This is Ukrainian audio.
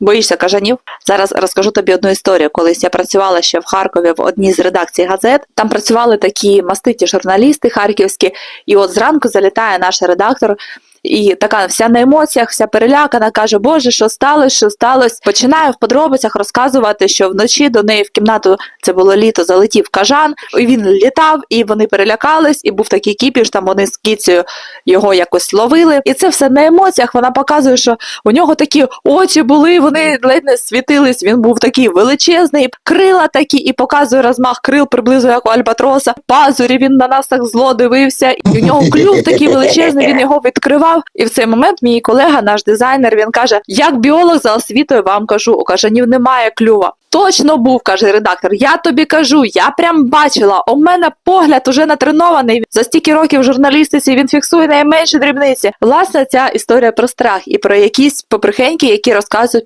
Боїшся кажанів? Зараз розкажу тобі одну історію. Колись я працювала ще в Харкові в одній з редакцій газет. Там працювали такі маститі журналісти харківські, і от зранку залітає наш редактор. І така вся на емоціях, вся перелякана, каже, Боже, що сталося, що сталося. Починає в подробицях розказувати, що вночі до неї в кімнату це було літо, залетів кажан, і він літав, і вони перелякались, і був такий кіпіш, там вони з кіцею його якось ловили. І це все на емоціях. Вона показує, що у нього такі очі були, вони ледь не світились. Він був такий величезний, крила такі, і показує розмах крил приблизно як у альбатроса. Пазурі він на нас так зло дивився, і у нього клюв такий величезний. Він його відкривав. І в цей момент мій колега, наш дизайнер, він каже: як біолог за освітою вам кажу, у кажанів немає клюва. Точно був, каже редактор. Я тобі кажу, я прям бачила. У мене погляд уже натренований. За стільки років в журналістиці він фіксує найменші дрібниці. Власне, ця історія про страх і про якісь поприхеньки, які розказують про.